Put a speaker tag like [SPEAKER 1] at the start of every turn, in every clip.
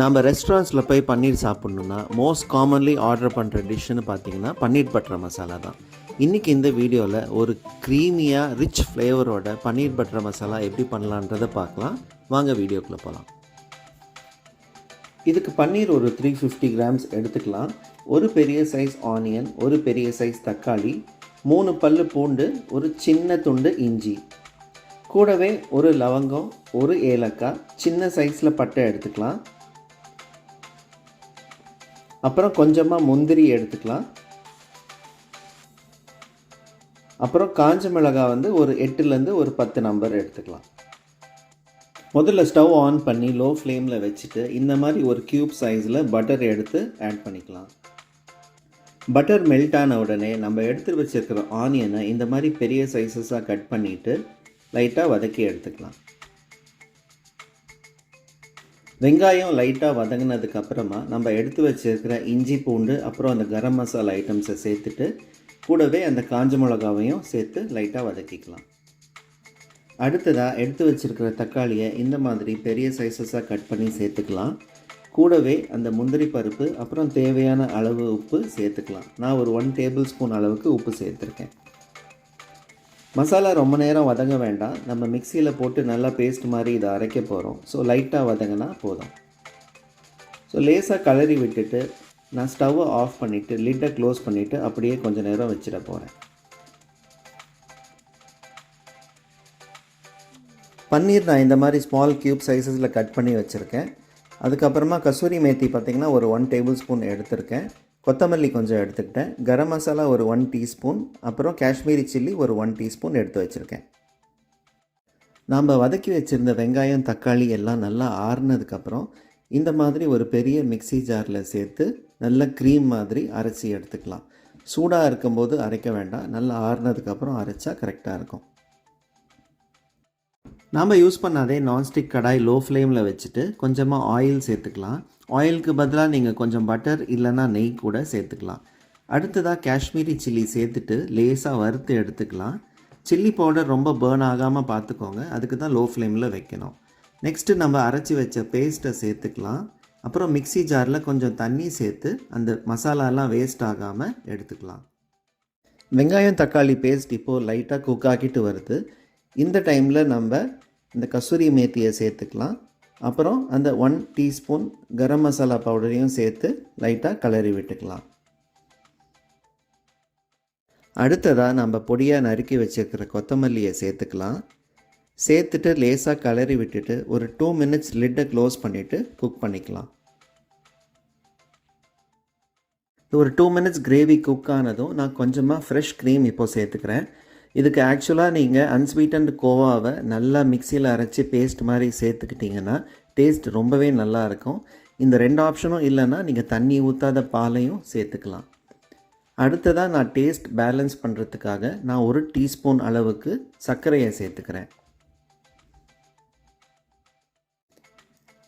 [SPEAKER 1] நாம் ரெஸ்டாரண்ட்ஸில் போய் பன்னீர் சாப்பிட்ணுன்னா மோஸ்ட் காமன்லி ஆர்டர் பண்ணுற டிஷ்ஷுன்னு பார்த்தீங்கன்னா பன்னீர் பட்டர் மசாலா தான். இன்றைக்கி இந்த வீடியோவில் ஒரு க்ரீமியாக ரிச் ஃப்ளேவரோட பன்னீர் பட்டர் மசாலா எப்படி பண்ணலான்றதை பார்க்கலாம். வாங்க வீடியோக்குள்ளே போகலாம் இதுக்கு பன்னீர் ஒரு த்ரீ ஃபிஃப்டி கிராம்ஸ் எடுத்துக்கலாம். ஒரு பெரிய சைஸ் ஆனியன் ஒரு பெரிய சைஸ் தக்காளி மூணு பல் பூண்டு ஒரு சின்ன துண்டு இஞ்சி. கூடவே ஒரு லவங்கம் ஒரு ஏலக்காய் சின்ன சைஸில் பட்டை எடுத்துக்கலாம். அப்புறம் கொஞ்சமாக முந்திரி எடுத்துக்கலாம். அப்புறம் காஞ்ச மிளகாய் வந்து ஒரு எட்டுலேருந்து ஒரு பத்து நம்பர் எடுத்துக்கலாம். முதல்ல ஸ்டவ் ஆன் பண்ணி லோ ஃப்ளேமில் வச்சுட்டு இந்த மாதிரி ஒரு க்யூப் சைஸில் பட்டர் எடுத்து ஆட் பண்ணிக்கலாம். பட்டர் மெல்ட் ஆன உடனே நம்ம எடுத்து வச்சுருக்கிற ஆனியனை இந்த மாதிரி பெரிய சைஸஸாக கட் பண்ணிவிட்டு லைட்டாக வதக்கி எடுத்துக்கலாம். வெங்காயம் லைட்டாக வதங்கினதுக்கு அப்புறமா நம்ம எடுத்து வச்சிருக்கிற இஞ்சி பூண்டு அப்புறம் அந்த கரம் மசாலா ஐட்டம்ஸை சேர்த்துட்டு கூடவே அந்த காஞ்ச மிளகாவையும் சேர்த்து லைட்டாக வதக்கிக்கலாம். அடுத்ததாக எடுத்து வச்சிருக்கிற தக்காளியை இந்த மாதிரி பெரிய சைஸஸாக கட் பண்ணி சேர்த்துக்கலாம். கூடவே அந்த முந்திரி பருப்பு அப்புறம் தேவையான அளவு உப்பு சேர்த்துக்கலாம். நான் ஒரு ஒன் டேபிள் ஸ்பூன் அளவுக்கு உப்பு சேர்த்துருக்கேன். மசாலா ரொம்ப நேரம் வதங்க வேண்டாம். நம்ம மிக்சியில் போட்டு நல்லா பேஸ்ட் மாதிரி இதை அரைக்க போகிறோம் ஸோ லைட்டாக வதங்கினா போதும். ஸோ லேசாக கலரி விட்டுட்டு நான் ஸ்டவ்வை ஆஃப் பண்ணிவிட்டு லிட்டை க்ளோஸ் பண்ணிவிட்டு அப்படியே கொஞ்சம் நேரம் வச்சிட போகிறேன் பன்னீர் நான் இந்த மாதிரி ஸ்மால் க்யூப் சைஸஸில் கட் பண்ணி வச்சுருக்கேன். அதுக்கப்புறமா கசூரி மேத்தி பார்த்திங்கன்னா ஒரு ஒன் டேபிள் ஸ்பூன் எடுத்திருக்கேன். கொத்தமல்லி கொஞ்சம் எடுத்துக்கிட்டேன். கரம் மசாலா ஒரு ஒன் டீஸ்பூன் அப்புறம் காஷ்மீரி சில்லி ஒரு ஒன் டீஸ்பூன் எடுத்து வச்சுருக்கேன். நாம் வதக்கி வச்சுருந்த வெங்காயம் தக்காளி எல்லாம் நல்லா ஆறுனதுக்கப்புறம் இந்த மாதிரி ஒரு பெரிய மிக்சி ஜாரில் சேர்த்து நல்ல க்ரீம் மாதிரி அரைச்சி எடுத்துக்கலாம். சூடாக இருக்கும்போது அரைக்க வேண்டாம். நல்லா ஆறுனதுக்கப்புறம் அரைச்சா கரெக்டாக இருக்கும். நாம் யூஸ் பண்ணாதே நான்ஸ்டிக் கடாய் லோ ஃப்ளேமில் வச்சுட்டு கொஞ்சமாக ஆயில் சேர்த்துக்கலாம். ஆயிலுக்கு பதிலாக நீங்கள் கொஞ்சம் பட்டர் இல்லைன்னா நெய் கூட சேர்த்துக்கலாம். அடுத்ததாக காஷ்மீரி சில்லி சேர்த்துட்டு லேசாக வறுத்து எடுத்துக்கலாம். சில்லி பவுடர் ரொம்ப பேர்ன் ஆகாமல் பார்த்துக்கோங்க. அதுக்கு தான் லோ ஃப்ளேமில் வைக்கணும். நெக்ஸ்ட்டு நம்ம அரைச்சி வச்ச பேஸ்ட்டை சேர்த்துக்கலாம். அப்புறம் மிக்சி ஜாரில் கொஞ்சம் தண்ணி சேர்த்து அந்த மசாலாலாம் வேஸ்ட் ஆகாமல் எடுத்துக்கலாம். வெங்காயம் தக்காளி பேஸ்ட் இப்போது லைட்டாக குக் ஆக்கிட்டு வருது. இந்த டைமில் நம்ம இந்த கஸ்தூரி மேத்தியை சேர்த்துக்கலாம். அப்புறம் அந்த ஒன் டீஸ்பூன் கரம் மசாலா பவுடரையும் சேர்த்து லைட்டாக கலரி விட்டுக்கலாம். அடுத்ததாக நம்ம பொடியாக நறுக்கி வச்சுருக்கிற கொத்தமல்லியை சேர்த்துக்கலாம். சேர்த்துட்டு லேசாக கலரி விட்டுட்டு ஒரு டூ மினிட்ஸ் லிட்டை க்ளோஸ் பண்ணிவிட்டு குக் பண்ணிக்கலாம். ஒரு டூ மினிட்ஸ் கிரேவி குக் ஆனதும் நான் கொஞ்சமாக ஃப்ரெஷ் க்ரீம் இப்போது சேர்த்துக்கிறேன். இதுக்கு ஆக்சுவலாக நீங்கள் அன்ஸ்வீட்டன்ட் கோவாவை நல்லா மிக்சியில் அரைச்சி பேஸ்ட் மாதிரி சேர்த்துக்கிட்டிங்கன்னா டேஸ்ட் ரொம்பவே நல்லா இருக்கும். இந்த ரெண்டு ஆப்ஷனும் இல்லைன்னா நீங்கள் தண்ணி ஊற்றாத பாலையும் சேர்த்துக்கலாம். அடுத்ததாக நான் டேஸ்ட் பேலன்ஸ் பண்ணுறதுக்காக நான் ஒரு டீஸ்பூன் அளவுக்கு சர்க்கரையை சேர்த்துக்கிறேன்.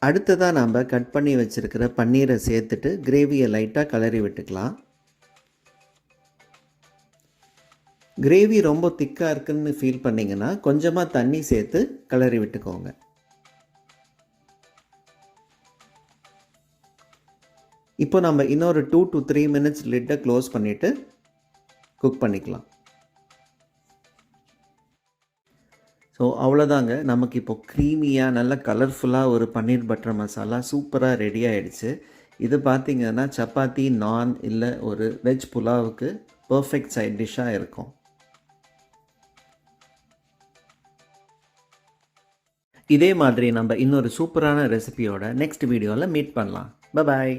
[SPEAKER 1] அடுத்ததாக நம்ம கட் பண்ணி வச்சுருக்கிற பன்னீரை சேர்த்துட்டு கிரேவியை லைட்டாக கலரி விட்டுக்கலாம். கிரேவி ரொம்ப திக்காக இருக்குன்னு ஃபீல் பண்ணிங்கன்னா கொஞ்சமாக தண்ணி சேர்த்து கிளறி விட்டுக்கோங்க. இப்போ நம்ம இன்னொரு டூ டு த்ரீ மினிட்ஸ் லிட்டை க்ளோஸ் பண்ணிவிட்டு குக் பண்ணிக்கலாம். ஸோ அவ்வளோதாங்க. நமக்கு இப்போ க்ரீமியாக நல்ல கலர்ஃபுல்லாக ஒரு பன்னீர் பட்டர் மசாலா சூப்பராக ரெடி ஆகிடுச்சு இது பார்த்திங்கன்னா சப்பாத்தி நான் இல்லை ஒரு வெஜ் புலாவுக்கு பர்ஃபெக்ட் சைட் டிஷ்ஷாக இருக்கும். இதே மாதிரி நம்ம இன்னொரு சூப்பரான ரெசிபியோட நெக்ஸ்ட் வீடியோவில் மீட் பண்ணலாம். பாய்